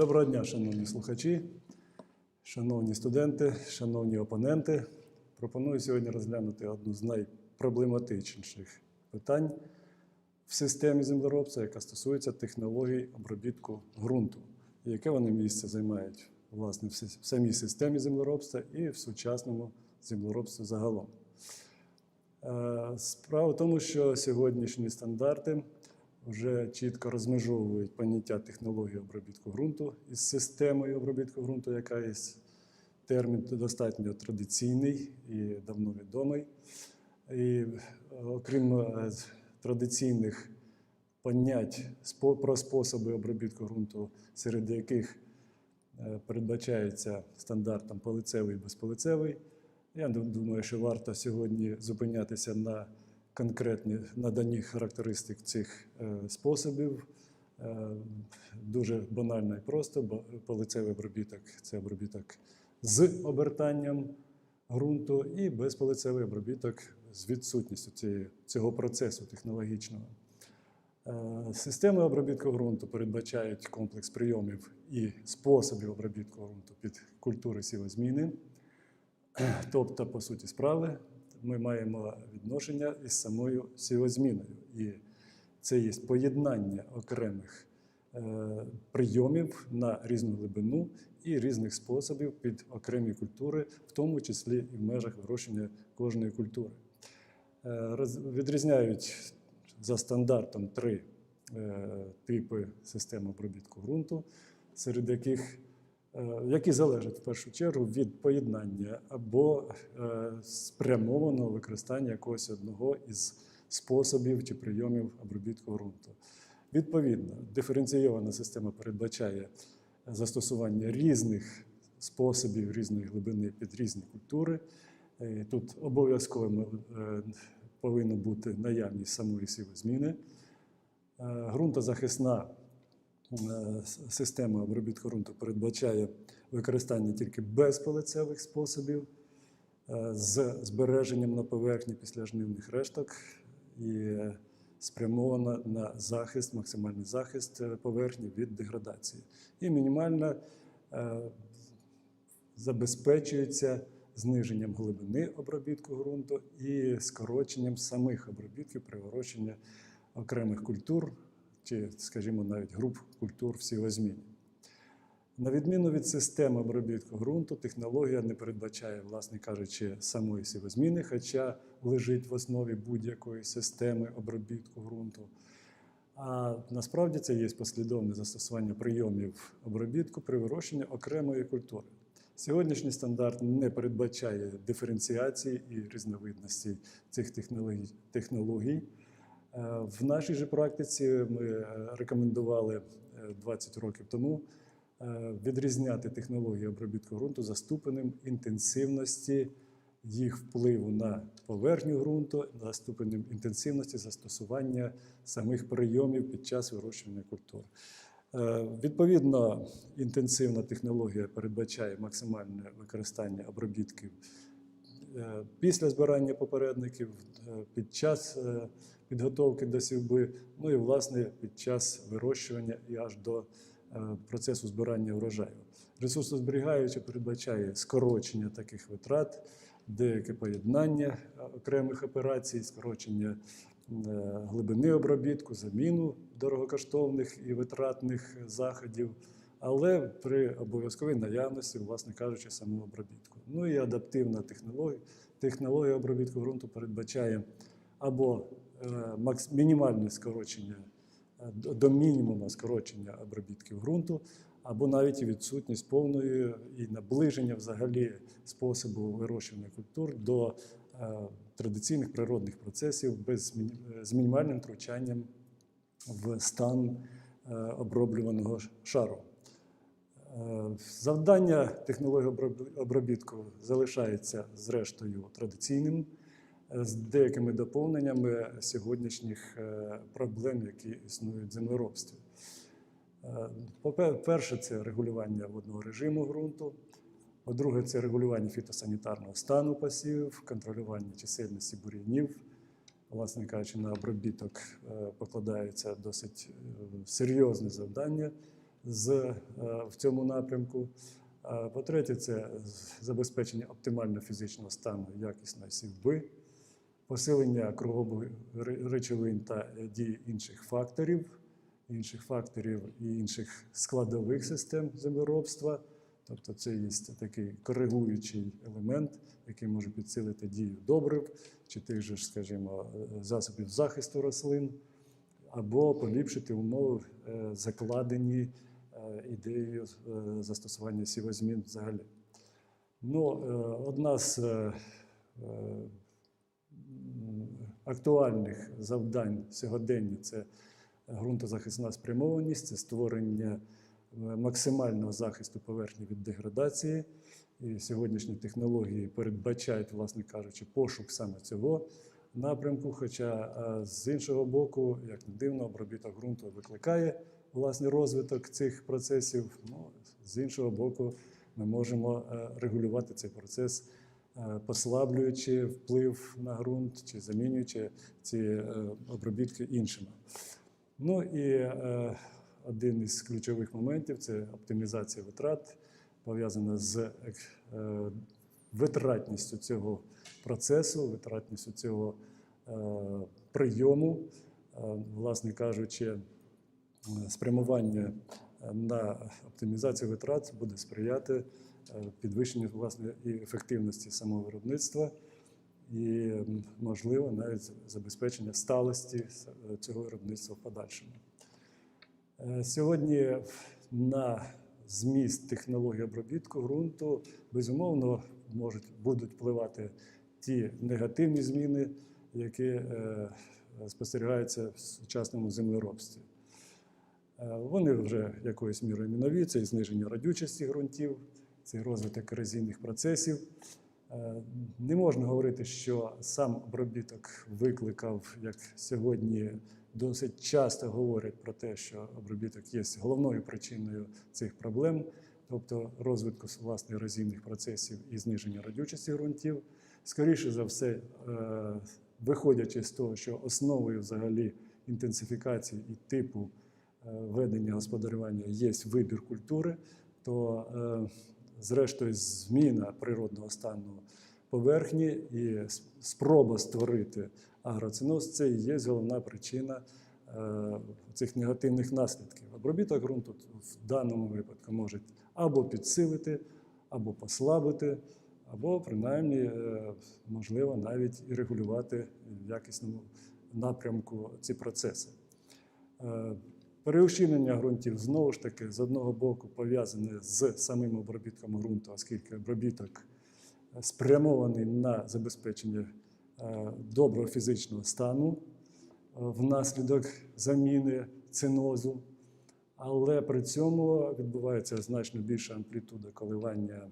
Доброго дня, шановні слухачі, шановні студенти, шановні опоненти. Пропоную сьогодні розглянути одну з найпроблематичніших питань в системі землеробства, яка стосується технологій обробітку ґрунту, і яке вони місце займають власне в самій системі землеробства і в сучасному землеробстві загалом. Е, Справа в тому, що сьогоднішні стандарти вже чітко розмежовують поняття технології обробітку ґрунту із системою обробітку ґрунту, яка є термін достатньо традиційний і давно відомий. І окрім е, традиційних понять про способи обробітку ґрунту, серед яких е, передбачається стандартом полицевий і безполицевий. Я думаю, що варто сьогодні зупинятися на конкретні наданні характеристик цих е, способів. Е, Дуже банально і просто, бо полицевий обробіток це обробіток з обертанням ґрунту, і безполицевий обробіток з відсутністю цього процесу технологічного. Е, Системи обробітку ґрунту передбачають комплекс прийомів і способів обробітку ґрунту під культури сівозміни. Тобто, по суті справи, ми маємо відношення із самою сівозміною. І це є поєднання окремих е, прийомів на різну глибину і різних способів під окремі культури, в тому числі і в межах вирощення кожної культури. Е, Відрізняють за стандартом три е, типи систем обробітку ґрунту, серед яких які залежать в першу чергу від поєднання або е, спрямованого використання якогось одного із способів чи прийомів обробітку ґрунту. Відповідно, диференційована система передбачає застосування різних способів різної глибини під різні культури. Е, Тут обов'язково е, повинна бути наявність самої сівозміни. Е, Ґрунтозахисна е, с- система обробітку ґрунту передбачає використання тільки безполицевих способів е, з збереженням на поверхні післяжнивних решток і е, спрямована на захист, максимальний захист е, поверхні від деградації. І мінімальна е, забезпечується зниженням глибини обробітку ґрунту і скороченням самих обробітків при вирощенні окремих культур чи, скажімо, навіть груп культур в сівозміні. На відміну від системи обробітку ґрунту, технологія не передбачає, власне кажучи, самої сівозміни, хоча лежить в основі будь-якої системи обробітку ґрунту. А насправді це є послідовне застосування прийомів обробітку при вирощенні окремої культури. Сьогоднішній стандарт не передбачає диференціації і різновидності цих технологій. Е, В нашій же практиці ми е, рекомендували е, 20 років тому е, відрізняти технології обробітку ґрунту за ступенем інтенсивності їх впливу на поверхню ґрунту, за ступенем інтенсивності застосування самих прийомів під час вирощування культур. Е, Відповідно, інтенсивна технологія передбачає максимальне використання обробітків е, після збирання попередників, е, під час е, підготовки до сівби, ну і власне під час вирощування і аж до е, процесу збирання врожаю. Ресурсозберігаюче передбачає скорочення таких витрат, деяке поєднання е, окремих операцій, скорочення е, глибини обробітку, заміну дорогокоштовних і витратних заходів, але при обов'язковій наявності, власне кажучи, самого обробітку. Ну і адаптивна технологія, технологія обробітку ґрунту передбачає або мінімальне скорочення е, до- мінімуму скорочення обробітків ґрунту, або навіть відсутність повної і наближення взагалі способу вирощування культур до е, традиційних природних процесів без е, з мінімальним втручанням в стан е, оброблюваного шару. Е, Завдання технології обробітку залишається зрештою традиційним е, з деякими доповненнями сьогоднішніх е, проблем, які існують в землеробстві. Е, попе- Перше, це регулювання водного режиму ґрунту. По-друге, це регулювання фітосанітарного стану посівів, контролювання чисельності бур'янів. Власне кажучи, на обробіток е, покладається досить серйозне завдання в цьому напрямку. По-третє, це забезпечення оптимального фізичного стану якісної сівби, посилення ре- речовин та дії інших факторів, інших факторів і інших складових систем землеробства. Тобто це є такий коригуючий елемент, який може підсилити дію добрив чи тих же, скажімо, засобів захисту рослин, або поліпшити умови, е, закладені е, ідеєю е, застосування сівозмін взагалі. Ну, одна з актуальних завдань сьогодення це ґрунтозахисна спрямованість, це створення е, максимального захисту поверхні від деградації. І сьогоднішні технології передбачають, власне кажучи, пошук саме цього напрямку. Хоча е, з іншого боку, як не дивно, обробіток ґрунту викликає власний розвиток цих процесів. Ну, з іншого боку, ми можемо е, регулювати цей процес, послаблюючи вплив на ґрунт чи замінюючи ці е, обробітки іншими. Ну і е, один із ключових моментів це оптимізація витрат, пов'язана з е, витратністю цього процесу, витратністю цього е, прийому, Е, власне кажучи, е, спрямування е, на оптимізацію витрат буде сприяти е, підвищенню власне і ефективності самого виробництва і, можливо, навіть забезпечення сталості е, цього виробництва в подальшому. Е, Сьогодні на зміст технології обробітку ґрунту безумовно можуть будуть впливати ті негативні зміни, які е, спостерігаються в сучасному землеробстві. Е, Вони вже якоюсь мірою мінові, і зниження радючості ґрунтів, це розвиток ерозійних процесів. Е, Не можна говорити, що сам обробіток викликав, як сьогодні досить часто говорять про те, що обробіток є головною причиною цих проблем, тобто розвитку власне ерозійних процесів і зниження радючості ґрунтів. Скоріше за все, е, виходячи з того, що основою взагалі інтенсифікації і типу е, ведення господарювання є вибір культури, то зрештою зміна природного стану поверхні і спроба створити агроциноз це і є головна причина е, цих негативних наслідків. Обробіток ґрунту в даному випадку може або підсилити, або послабити, або принаймні е, можливо навіть і регулювати в якісному напрямку ці процеси. Переущільнення ґрунтів знову ж таки з одного боку пов'язане з самим обробітком ґрунту, оскільки обробіток е, спрямований на забезпечення е, доброго фізичного стану е, внаслідок заміни цинозу, але при цьому відбувається значно більша амплітуда коливання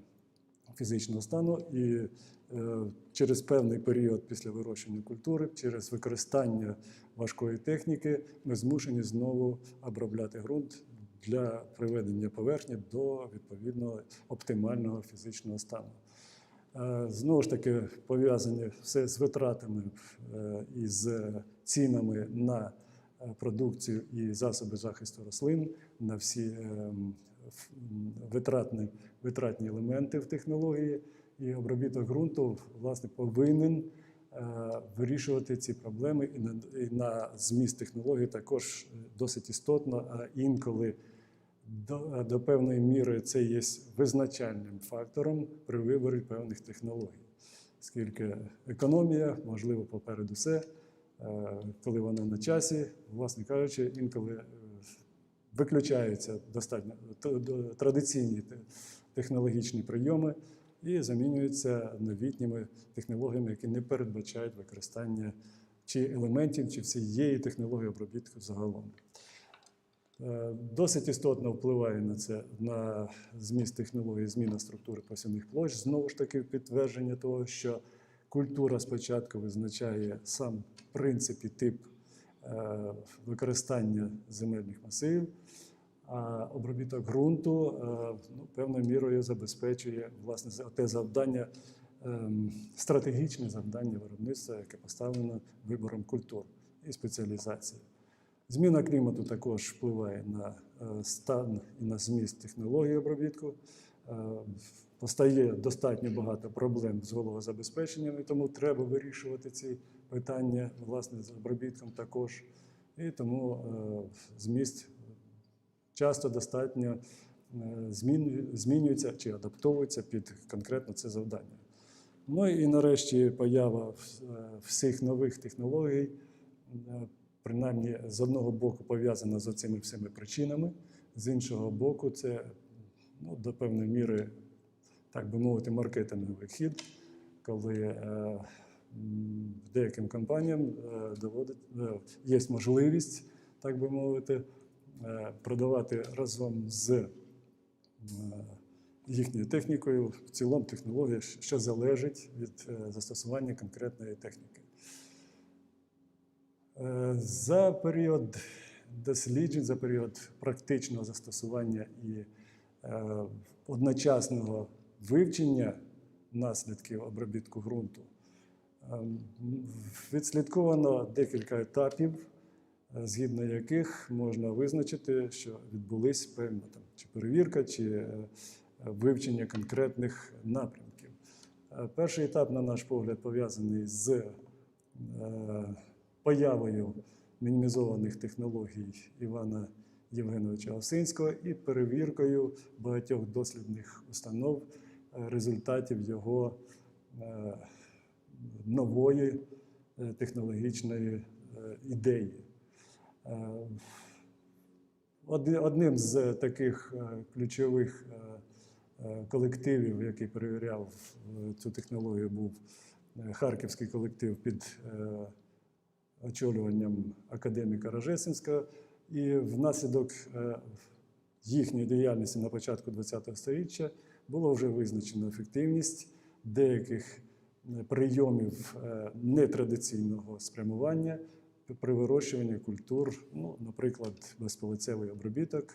фізичного стану, і е, через певний період після вирощення культури, через використання важкої техніки, ми змушені знову обробляти ґрунт для приведення поверхні до відповідного оптимального фізичного стану. Е, Знову ж таки, пов'язані все з витратами е, і з цінами на продукцію і засоби захисту рослин, на всі ем, витратні, витратні елементи в технології. І обробіток ґрунту власне повинен е, вирішувати ці проблеми. І на, і на зміст технології також е, досить істотно, а інколи до, до певної міри це є визначальним фактором при виборі певних технологій, оскільки економія, можливо, попереду все, е, коли вона на часі, власне кажучи, інколи е, виключаються достатньо традиційні технологічні прийоми і замінюються новітніми технологіями, які не передбачають використання чи елементів, чи всієї технології обробітку загалом. Е, Досить істотно впливає на це на зміст технології, зміна структури посівних площ. Знову ж таки, підтвердження того, що культура спочатку визначає сам принцип і тип використання земельних масивів, а обробіток ґрунту е, ну, певною мірою забезпечує власне те завдання, ем, стратегічне завдання виробництва, яке поставлено вибором культур і спеціалізації. Зміна клімату також впливає на е, стан і на зміст технології обробітку. Е, Постає достатньо багато проблем з вологозабезпеченням, і тому треба вирішувати ці питання власне з обробітком також. І тому е, зміст часто достатньо е, змінюється чи адаптовується під конкретно це завдання. Ну і нарешті поява е, всіх нових технологій, принаймні з одного боку пов'язана з цими всіми причинами, з іншого боку, це ну, до певної міри, так би мовити, маркетинговий хід, коли деяким компаніям е, доводить, е, є можливість, так би мовити, е, продавати разом з їхньою технікою, в цілому технологія, що залежить від застосування конкретної техніки. За період досліджень, за період практичного застосування і одночасного вивчення наслідків обробітку ґрунту відслідковано декілька етапів, е, згідно яких можна визначити, що відбулись певна там, чи перевірка, чи е, вивчення конкретних напрямків. Е, Перший етап, на наш погляд, пов'язаний з появою мінімізованих технологій Івана Євгеновича Осинського і перевіркою багатьох дослідних установ результатів його нової е, технологічної е, ідеї. Е, Одним з таких ключових колективів, який перевіряв цю технологію, був харківський колектив під очолюванням академіка Рожесинського. І внаслідок їхньої діяльності на початку ХХ століття було вже визначено ефективність деяких прийомів е, нетрадиційного спрямування при вирощуванні культур, ну, наприклад, безполицевий обробіток,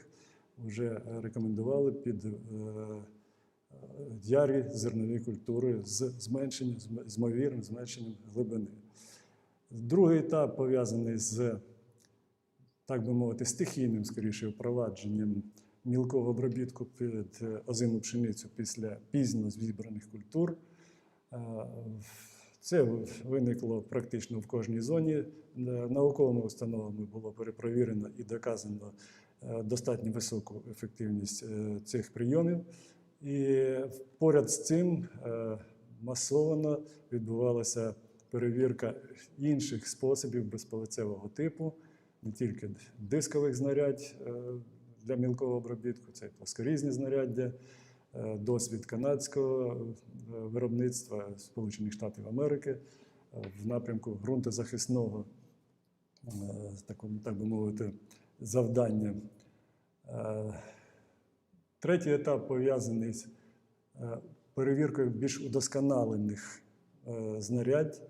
вже рекомендували під е, е, ярі зернові культури з зменшенням, з- ймовірним зменшенням глибини. Другий етап пов'язаний з, так би мовити, стихійним, скоріше, впровадженням мілкого обробітку під озиму пшеницю після пізно зібраних культур. Це виникло практично в кожній зоні. Е, Науковими установами було перепровірено і доказано е, достатньо високу ефективність е, цих прийомів. І поряд з цим масово відбувалася перевірка інших способів безполицевого типу, не тільки дискових знарядь для мілкого обробітку, це і плоскорізні знаряддя, досвід канадського е, виробництва Сполучених Штатів Америки е, в напрямку ґрунтозахисного, е, так, би мовити, завдання. Е, Третій етап пов'язаний з е, перевіркою більш удосконалених е, знарядь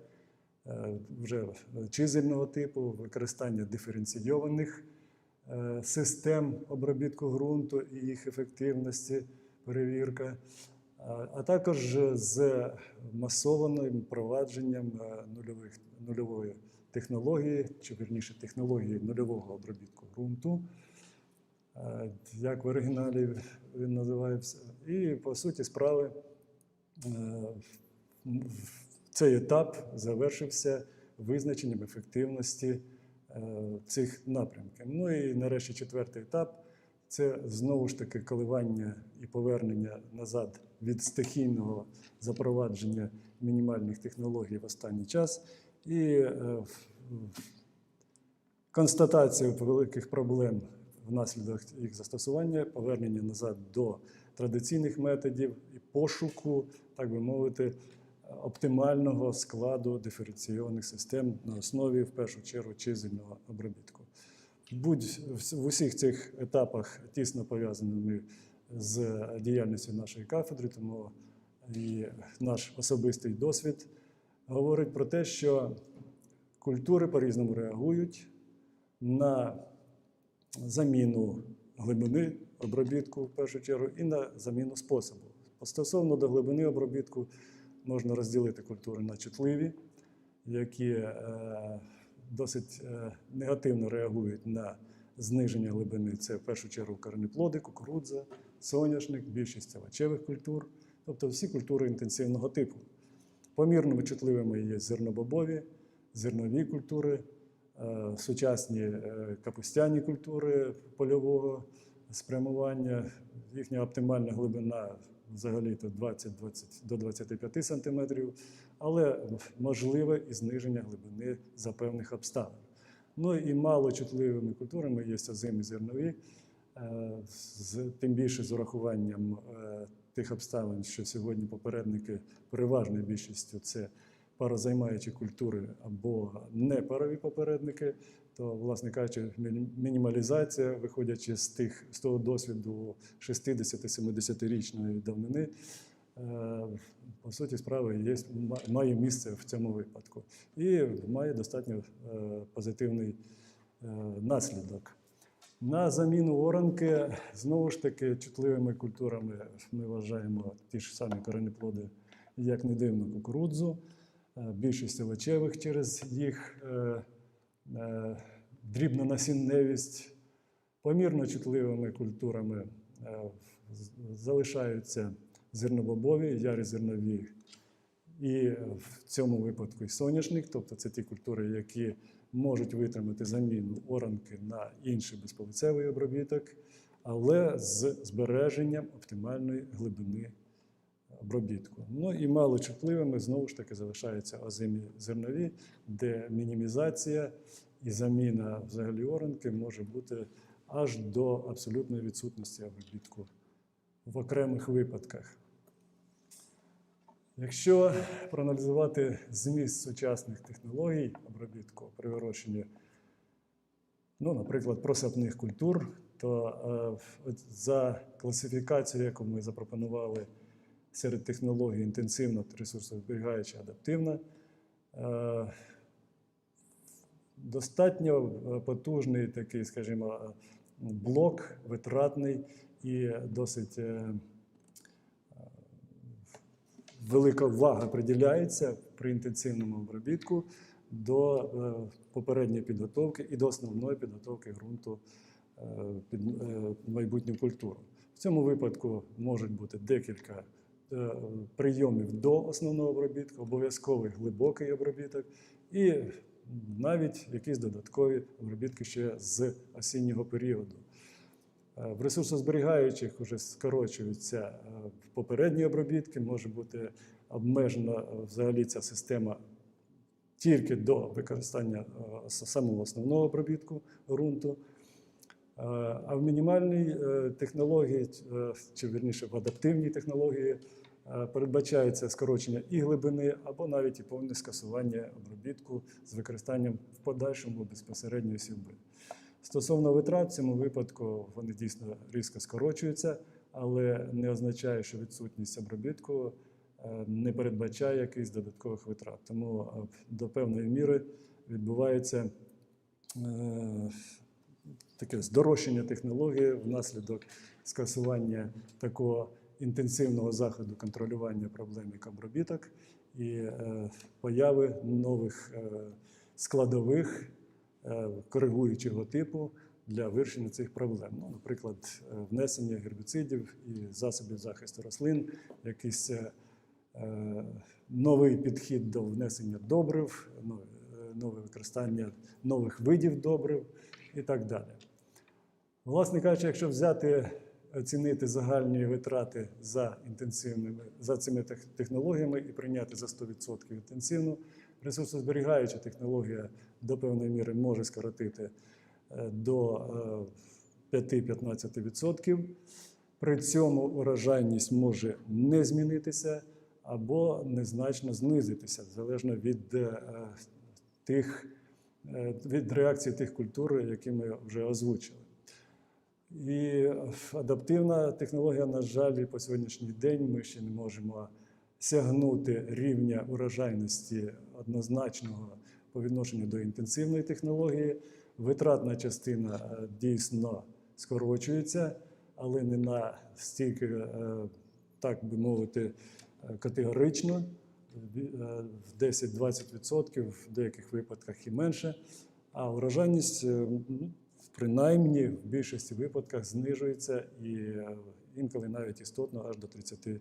е, вже чизельного типу, використання диференційованих е, систем обробітку ґрунту і їх ефективності, перевірка, а- також з масованим впровадженням е, нульових, нульової технології, чи вірніше технології нульового обробітку ґрунту. Е, як в оригіналі він називається. І по суті справи е, цей етап завершився визначенням ефективності цих напрямків. Ну і нарешті четвертий етап це знову ж таки коливання і повернення назад від стихійного запровадження мінімальних технологій в останній час. І е, констатація великих проблем внаслідок їх застосування, повернення назад до традиційних методів і пошуку, так би мовити, оптимального складу диференційованих систем на основі, в першу чергу, чизельного обробітку. Будь в усіх цих етапах тісно пов'язаними з діяльністю нашої кафедри, тому і наш особистий досвід говорить про те, що культури по-різному реагують на заміну глибини обробітку в першу чергу і на заміну способу. Стосовно до глибини обробітку можна розділити культури на чутливі, які е, досить е, негативно реагують на зниження глибини це в першу чергу коренеплоди, кукурудза, соняшник, більшість овочевих культур, тобто всі культури інтенсивного типу. Помірними чутливими є зернобобові, зернові культури, е, сучасні е, капустяні культури польового спрямування. Їхня оптимальна глибина взагалі то 20, 20 до 25 см, але можливе і зниження глибини за певних обставин. Ну і малочутливими культурами є озимі зернові, е, з, тим більше з урахуванням е, тих обставин, що сьогодні попередники переважною більшістю це парозаймаючі культури або непарові попередники, то, власне кажучи, мінімалізація, виходячи з тих з того досвіду 60-70-річної давнини, е, по суті, справи є, має місце в цьому випадку і має достатньо е, позитивний е, наслідок. На заміну оранки, знову ж таки, чутливими культурами ми вважаємо ті ж самі коренеплоди, як не дивно, кукурудзу, більшість овочевих через їх дрібнонасінневість. Помірно чутливими культурами е, залишаються зернобобові, ярі зернові, і в цьому випадку і соняшник, тобто це ті культури, які можуть витримати заміну оранки на інший безполицевий обробіток, але з збереженням оптимальної глибини обробітку. Ну і малочутливими знову ж таки залишаються озимі зернові, де мінімізація і заміна взагалі оранки може бути аж до абсолютної відсутності обробітку в окремих випадках. Якщо проаналізувати зміст сучасних технологій обробітку при вирощенні, ну, наприклад, просапних культур, то е, за класифікацією, яку ми запропонували серед технологій інтенсивна, ресурсозберігаюча, адаптивна, е, достатньо е, потужний такий, скажімо, е, блок, витратний і досить. велика увага приділяється при інтенсивному обробітку до попередньої підготовки і до основної підготовки ґрунту під майбутню культуру. В цьому випадку можуть бути декілька прийомів до основного обробітку, обов'язковий глибокий обробіток і навіть якісь додаткові обробітки ще з осіннього періоду. Е, В ресурсозберігаючих вже скорочуються е, попередні обробітки, може бути обмежена е, взагалі ця система тільки до використання е, самого основного обробітку ґрунту. Е, А в мінімальній е, технології, е, чи вірніше в адаптивній технології, е, передбачається скорочення і глибини, або навіть і повне скасування обробітку з використанням в подальшому безпосередньої сівби. Стосовно витрат, в цьому випадку вони дійсно різко скорочуються, але не означає, що відсутність обробітку е, не передбачає якихось додаткових витрат. Тому е, до певної міри відбувається е, таке здорожчання технології внаслідок скасування такого інтенсивного заходу контролювання проблем як обробіток і е, появи нових е, складових е, коригуючого типу для вирішення цих проблем. Ну, наприклад, внесення гербіцидів і засобів захисту рослин, якийсь новий підхід до внесення добрив, ну, нове використання нових видів добрив і так далі. Власне кажучи, якщо взяти, оцінити загальні витрати за інтенсивними за цими технологіями і прийняти за 100% інтенсивну, ресурсозберігаюча технологія до певної міри може скоротити е, до е, 5-15%. При цьому урожайність може не змінитися або незначно знизитися, залежно від е, тих е, від реакції тих культур, які ми вже озвучили. І адаптивна технологія, на жаль, по сьогоднішній день ми ще не можемо сягнути рівня урожайності однозначного по відношенню до інтенсивної технології. Витратна частина е, дійсно скорочується, але не на стільки, е, так би мовити, е, категорично. В 10-20%, в деяких випадках і менше. А врожайність ну, принаймні в більшості випадках знижується і е, інколи навіть істотно аж до 30%.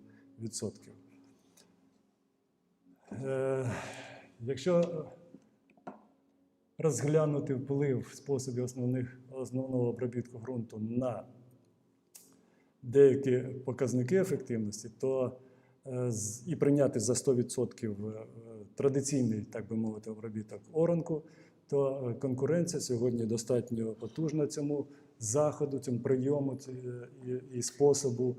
Е, Якщо розглянути вплив способів основних, основного обробітку ґрунту на деякі показники ефективності, то е, і прийняти за 100% е, традиційний, так би мовити, обробіток оранку, то е, конкуренція сьогодні достатньо потужна цьому заходу, цьому прийому е, і, способу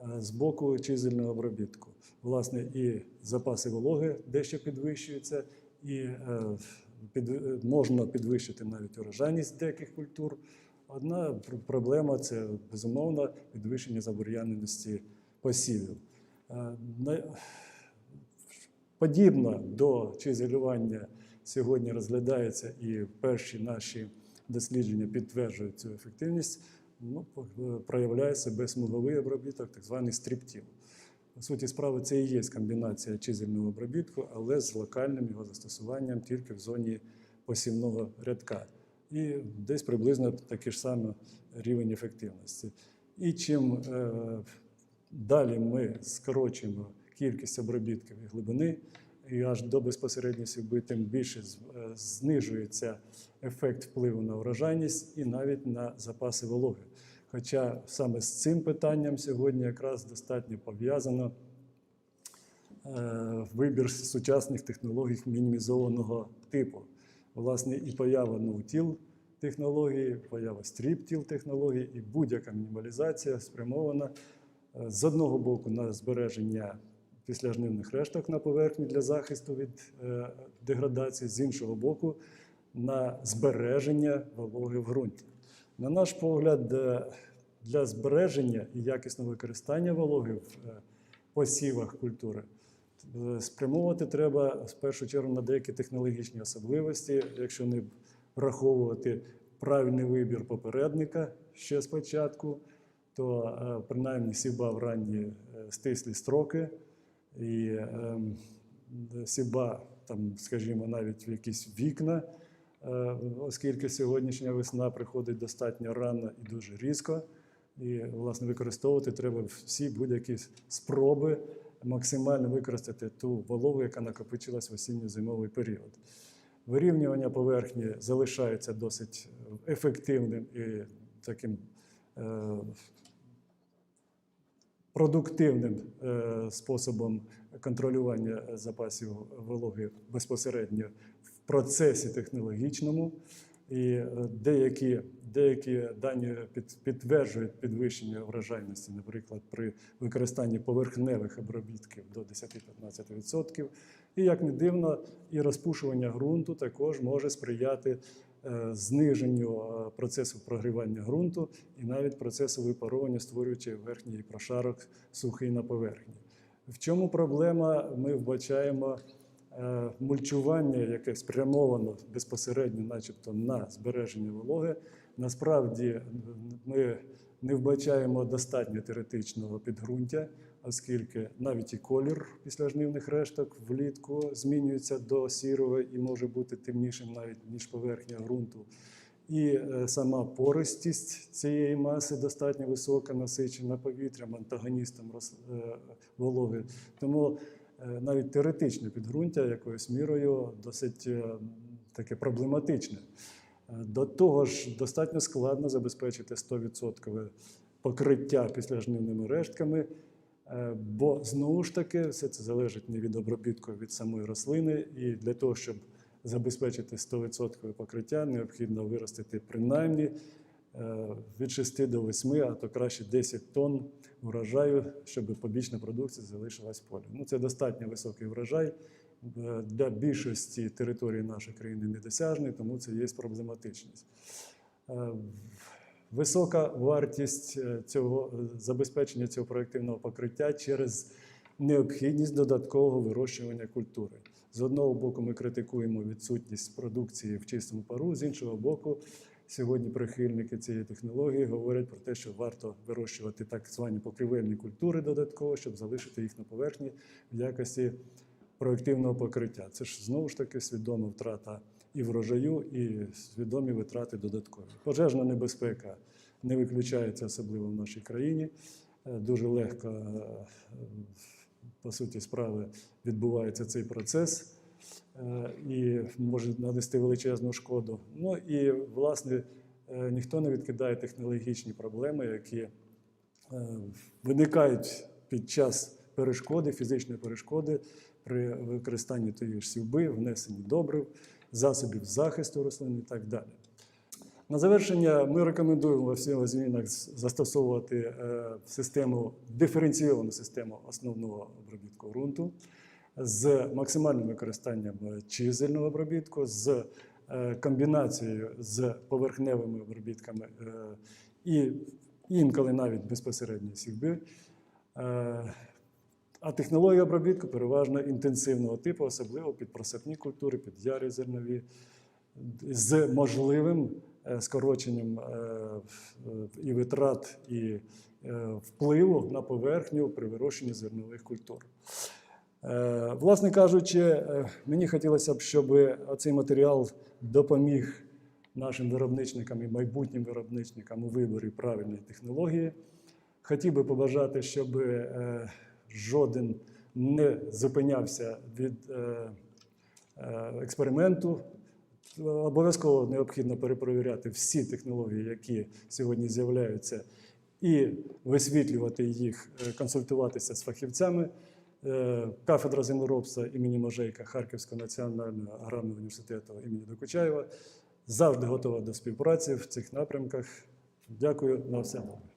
е, з боку чизельного обробітку. Власне, і запаси вологи дещо підвищуються, і під, можна підвищити навіть урожайність деяких культур. Одна проблема це безумовно підвищення забур'яненості посівів. Подібно до чизелювання сьогодні розглядається і перші наші дослідження підтверджують цю ефективність. Ну, е, проявляє себе смуговий обробіток, так званий стріптіл. По суті справи, це і є комбінація чизельного обробітку, але з локальним його застосуванням тільки в зоні посівного рядка. І десь приблизно такий ж самий рівень ефективності. І чим е, далі ми скорочуємо кількість обробітків і глибини, і аж до безпосередньої сівби, тим більше е, знижується ефект впливу на урожайність і навіть на запаси вологи. Хоча саме з цим питанням сьогодні якраз достатньо пов'язано е, вибір сучасних технологій мінімізованого типу. Власне, і поява ноутіл технології, поява стріптіл технології і будь-яка мінімалізація спрямована е, з одного боку на збереження післяжнивних решток на поверхні для захисту від е, деградації, з іншого боку, на збереження вологи в ґрунті. На наш погляд, е, для збереження і якісного використання вологи в е, посівах культури спрямовувати треба в першу чергу на деякі технологічні особливості, якщо не враховувати правильний вибір попередника ще спочатку, то принаймні сіба в ранні стислі строки і ем, сіба, там, скажімо, навіть в якісь вікна, е, оскільки сьогоднішня весна приходить достатньо рано і дуже різко. І, власне, використовувати треба всі будь-які спроби максимально використати ту вологу, яка накопичилась в осінньо-зимовий період. Вирівнювання поверхні залишається досить ефективним і таким е, продуктивним е, способом контролювання запасів вологи безпосередньо в процесі технологічному. І е, деякі, деякі дані під, підтверджують підвищення врожайності, наприклад, при використанні поверхневих обробітків до 10-15%. І як не дивно, і розпушування ґрунту також може сприяти зниженню е, процесу прогрівання ґрунту і навіть процесу випаровування, створюючи верхній прошарок сухий на поверхні. В чому проблема? Ми вбачаємо е, мульчування, яке спрямовано безпосередньо, начебто, на збереження вологи. Насправді ми не вбачаємо достатньо теоретичного підґрунтя, оскільки навіть і колір післяжнивних решток влітку змінюється до сірого і може бути темнішим навіть ніж поверхня ґрунту. І е, сама пористість цієї маси достатньо висока, насичена повітрям, антагоністом е, вологи. Тому е, навіть теоретичне підґрунтя якоюсь мірою досить таке проблематичне. До того ж, достатньо складно забезпечити 100% покриття післяжнивними рештками, е, бо знову ж таки все це залежить не від обробітку від самої рослини. І для того, щоб забезпечити 100% покриття, необхідно виростити принаймні е, від 6 до 8, а то краще 10 тонн урожаю, щоб побічна продукція залишилась в полі. Ну, це достатньо високий врожай. Е, Для більшості території нашої країни недосяжний, тому це є проблематичність. Е, Висока вартість е, цього забезпечення цього проєктивного покриття через необхідність додаткового вирощування культури. З одного боку, ми критикуємо відсутність продукції в чистому пару, з іншого боку, сьогодні прихильники цієї технології говорять про те, що варто вирощувати так звані покривельні культури додатково, щоб залишити їх на поверхні в якості проєктивного покриття. Це ж знову ж таки свідома втрата і врожаю, і свідомі витрати додаткові. Пожежна небезпека не виключається, особливо в нашій країні. Е, Дуже легко, е, по суті, справи відбувається цей процес е, і може нанести величезну шкоду. Ну і власне ніхто не відкидає технологічні проблеми, які виникають під час перешкоди, фізичної перешкоди при використанні тієї ж сівби, внесенні добрив, засобів захисту рослин і так далі. На завершення ми рекомендуємо во всіх змінах застосовувати е, систему, диференційовану систему основного обробітку ґрунту з максимальним використанням е, чизельного обробітку, з е, комбінацією з поверхневими обробітками і інколи навіть безпосередньо сівби. А технологія обробітку переважно інтенсивного типу, особливо під просапні культури, під ярі зернові, з можливим е, скороченням е, і витрат, і е, впливу на поверхню при вирощенні зернових культур. Власне кажучи, мені хотілося б, щоб цей матеріал допоміг нашим виробничникам і майбутнім виробничникам у виборі правильної технології. Хотів би побажати, щоб жоден не зупинявся від е, е, експерименту. Обов'язково необхідно перепровіряти всі технології, які сьогодні з'являються, і висвітлювати їх, е, консультуватися з фахівцями. Кафедра землеробства імені Можейка Харківського національного аграрного університету імені Докучаєва завжди готова до співпраці в цих напрямках. Дякую на все добре.